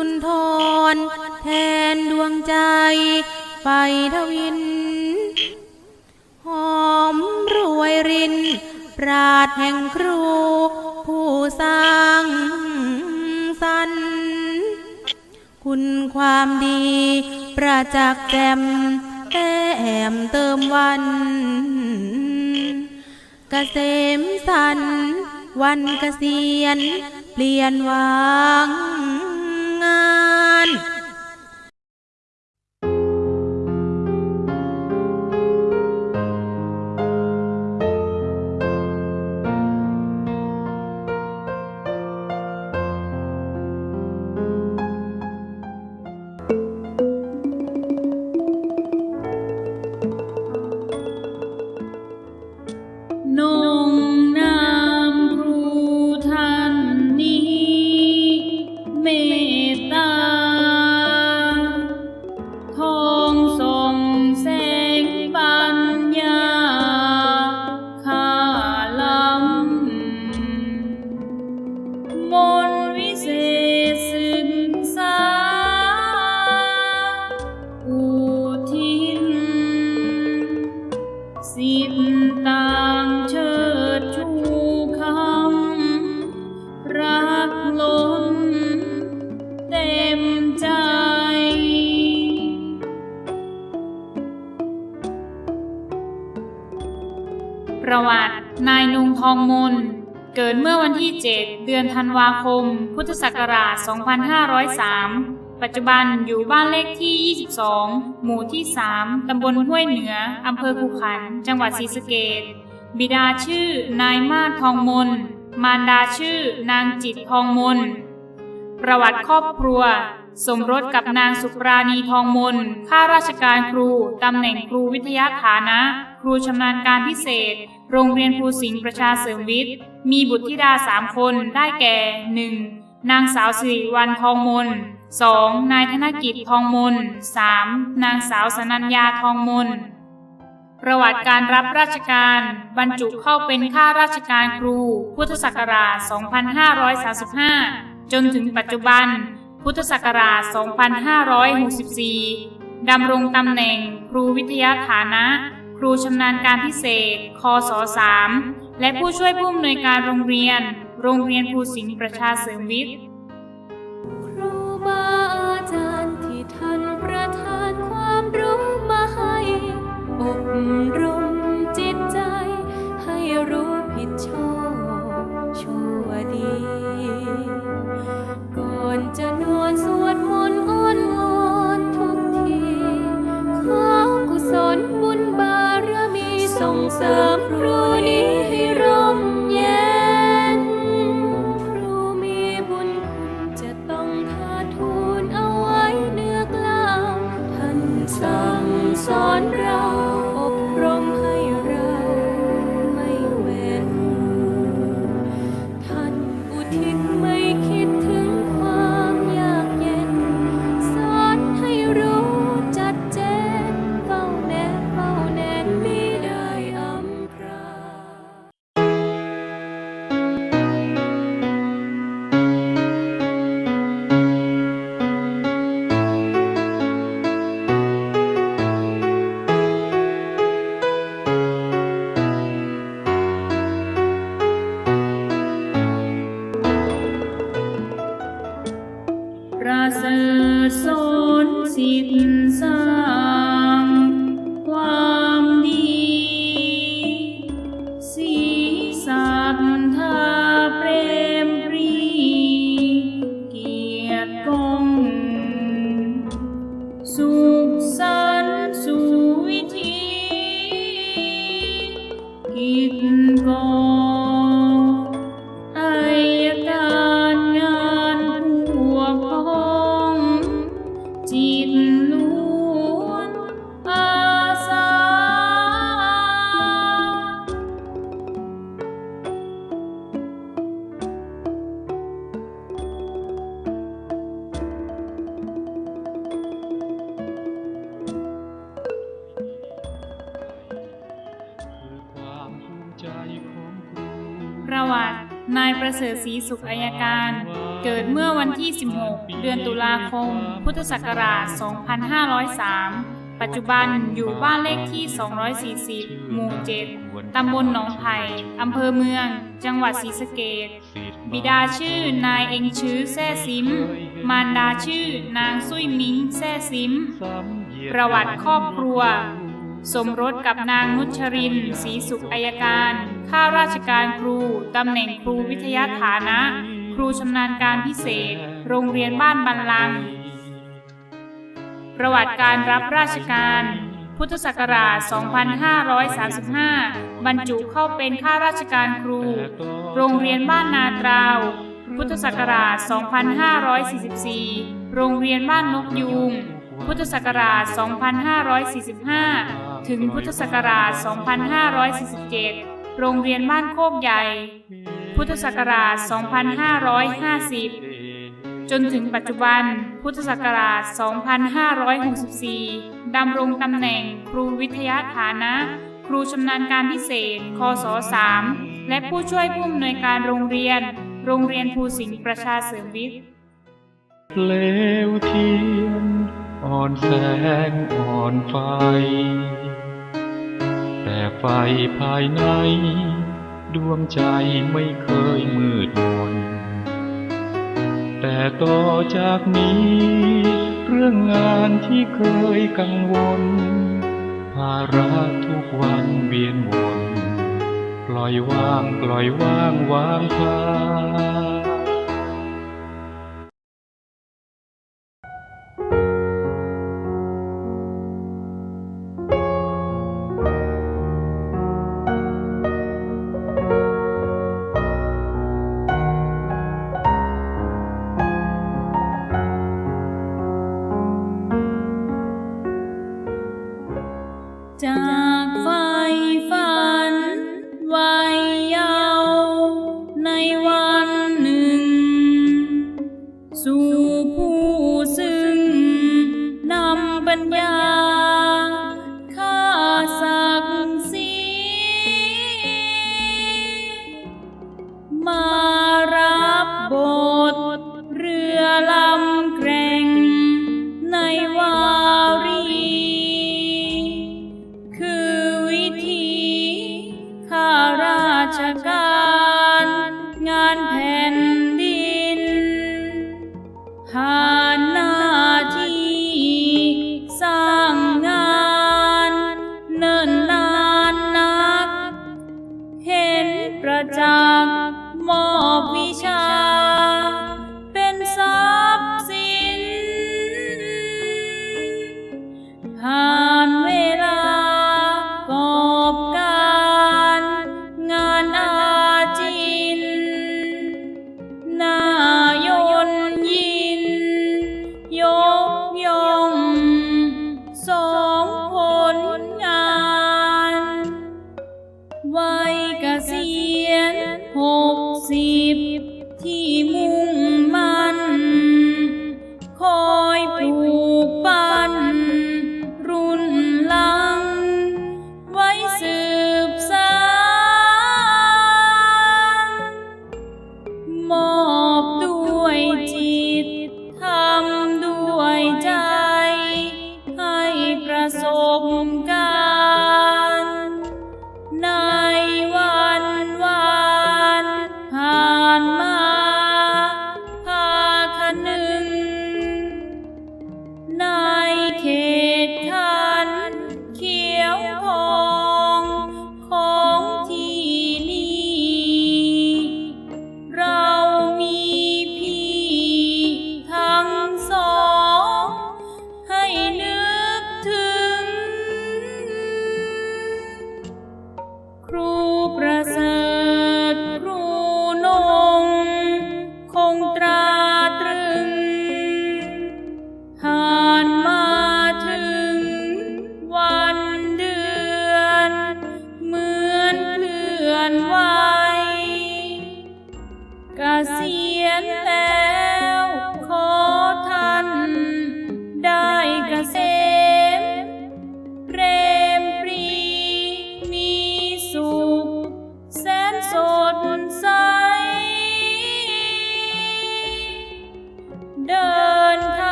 ุนทร แทนดวงใจไฟทวิน หอมรวยริน ปราดแห่งครู ผู้สร้างสรรค์คุณความดี ประจักษ์แจ่มแต้มเติมวันเกษมสัน วันเกษียณเปลี่ยนวาง ประวัติ นายนุงทองมน เกิดเมื่อวันที่ 7 เดือนธันวาคม พุทธศักราช 2503 ปัจจุบันอยู่บ้านเลขที่ 22 หมู่ที่ 3 ตำบลห้วยเหนือ อำเภอภูขัน จังหวัดศรีสะเกษบิดาชื่อ นายมาศทองมน มารดาชื่อ นางจิตทองมน ประวัติครอบครัว สมรสกับนางสุปราณีทองมน ข้าราชการครู ตำแหน่งครูวิทยาฐานะ ครูชำนาญการพิเศษ โรงเรียนครูสิงห์ประชาเสริมวิทย์ มีบุตรธิดาสามคน ได้แก่ 1. นางสาวสิริวัลทองมน 2. นายธนกิจทองมน 3. นางสาวสนัญญาทองมน ประวัติการรับราชการ บรรจุเข้าเป็นข้าราชการครู พุทธศักราช 2535 จนถึงปัจจุบัน พุทธศักราช 2564 ดำรงตำแหน่ง ครูวิทยาฐานะ ครูชำนาญการพิเศษ คศ3และผู้ช่วยผู้อำนวยการโรงเรียน โรงเรียนครูสิงห์ประชาเสริมวิทย์ ประเสริฐสนสิทธิ์สร้างความดี สีสัทาเปรมปรี เกียรติกงสุขสันต์สุวิธีกิจกอง นายประเสริฐศรีสุขอายการ เกิดเมื่อวันที่ 16 เดือนตุลาคม พุทธศักราช 2503 ปัจจุบันอยู่บ้านเลขที่ 240 หมู่ 7 ตำบลหนองไผ่ อำเภอเมือง จังหวัดศรีสะเกษบิดาชื่อนายเองชื้อแซ่ซิม มารดาชื่อนางซุยมิงแซ่ซิม ประวัติครอบครัว สมรสกับนางนุชรินศรีสุขอายการ ข้าราชการครู ตำแหน่งครูวิทยาฐานะ ครูชำนาญการพิเศษ โรงเรียนบ้านบันลัง ประวัติการรับราชการ พุทธศักราช 2535 บรรจุเข้าเป็นข้าราชการครู โรงเรียนบ้านนาตราว พุทธศักราช 2544 โรงเรียนบ้านนกยูงพุทธศักราช 2545 ถึงพุทธศักราช 2547 โรงเรียนบ้านโคกใหญ่ พุทธศักราช 2550 จนถึงปัจจุบัน พุทธศักราช 2564 ดำรงตำแหน่งครูวิทยาฐานะ ครูชำนาญการพิเศษ คศ 3 และผู้ช่วยผู้อำนวยการโรงเรียน โรงเรียนภูสิงห์ประชาเสริมวิทย์เปลวเทียนอ่อนแสงอ่อนไฟ แต่ไฟภายใน ดวงใจไม่เคยมืดมน แต่ต่อจากนี้ เรื่องงานที่เคยกังวล ภาระทุกวันเวียนวน ปล่อยวางปล่อยว่างวางพา สู่ผู้ซึ่งนำปัญญาข้าสักดิ์ศรีมารับบทเรือลำแกร่งในวารี คือวิธีข้าราชการ থিমু